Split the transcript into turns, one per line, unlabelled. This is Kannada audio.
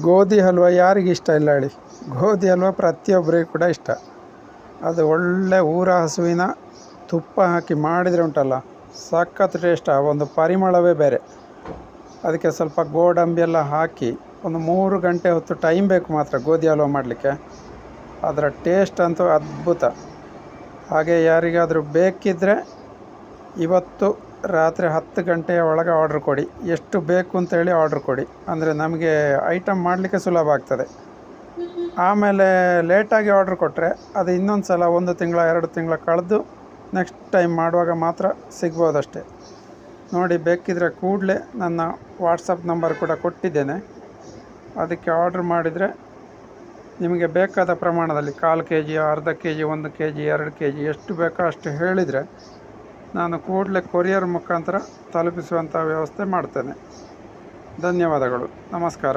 ಗೋಧಿ ಹಲ್ವ ಯಾರಿಗೆ ಇಷ್ಟ ಇಲ್ಲ ಹೇಳಿ. ಗೋಧಿ ಹಲ್ವ ಪ್ರತಿಯೊಬ್ಬರಿಗೂ ಕೂಡ ಇಷ್ಟ. ಅದು ಒಳ್ಳೆ ಊರ ಹಸುವಿನ ತುಪ್ಪ ಹಾಕಿ ಮಾಡಿದರೆ ಉಂಟಲ್ಲ, ಸಖತ್ ಟೇಸ್ಟ್ ಆ, ಒಂದು ಪರಿಮಳವೇ ಬೇರೆ. ಅದಕ್ಕೆ ಸ್ವಲ್ಪ ಗೋಡಂಬಿ ಎಲ್ಲ ಹಾಕಿ ಒಂದು ಮೂರು ಗಂಟೆ ಹೊತ್ತು ಟೈಮ್ ಬೇಕು ಮಾತ್ರ ಗೋಧಿ ಹಲ್ವ ಮಾಡಲಿಕ್ಕೆ. ಅದರ ಟೇಸ್ಟ್ ಅಂತೂ ಅದ್ಭುತ. ಹಾಗೆ ಯಾರಿಗಾದರೂ ಬೇಕಿದ್ದರೆ ಇವತ್ತು ರಾತ್ರಿ ಹತ್ತು ಗಂಟೆಯ ಒಳಗೆ ಆರ್ಡ್ರ್ ಕೊಡಿ. ಎಷ್ಟು ಬೇಕು ಅಂತೇಳಿ ಆರ್ಡ್ರ್ ಕೊಡಿ. ಅಂದರೆ ನಮಗೆ ಐಟಮ್ ಮಾಡಲಿಕ್ಕೆ ಸುಲಭ ಆಗ್ತದೆ. ಆಮೇಲೆ ಲೇಟಾಗಿ ಆರ್ಡ್ರ್ ಕೊಟ್ಟರೆ ಅದು ಇನ್ನೊಂದು ಸಲ ಒಂದು ತಿಂಗಳ, ಎರಡು ತಿಂಗಳ ಕಳೆದು ನೆಕ್ಸ್ಟ್ ಟೈಮ್ ಮಾಡುವಾಗ ಮಾತ್ರ ಸಿಗ್ಬೋದಷ್ಟೆ. ನೋಡಿ, ಬೇಕಿದ್ರೆ ಕೂಡಲೇ ನನ್ನ ವಾಟ್ಸಪ್ ನಂಬರ್ ಕೂಡ ಕೊಟ್ಟಿದ್ದೇನೆ. ಅದಕ್ಕೆ ಆರ್ಡ್ರ್ ಮಾಡಿದರೆ ನಿಮಗೆ ಬೇಕಾದ ಪ್ರಮಾಣದಲ್ಲಿ ಕಾಲು ಕೆ ಜಿ ಅರ್ಧ ಕೆ ಜಿ ಒಂದು ಕೆ ಜಿ ಎರಡು ಕೆ ಜಿ ಎಷ್ಟು ಬೇಕೋ ಅಷ್ಟು ಹೇಳಿದರೆ ನಾನು ಕೂಡಲೇ ಕೊರಿಯರ್ ಮುಖಾಂತರ ತಲುಪಿಸುವಂಥ ವ್ಯವಸ್ಥೆ ಮಾಡ್ತೇನೆ. ಧನ್ಯವಾದಗಳು. ನಮಸ್ಕಾರ.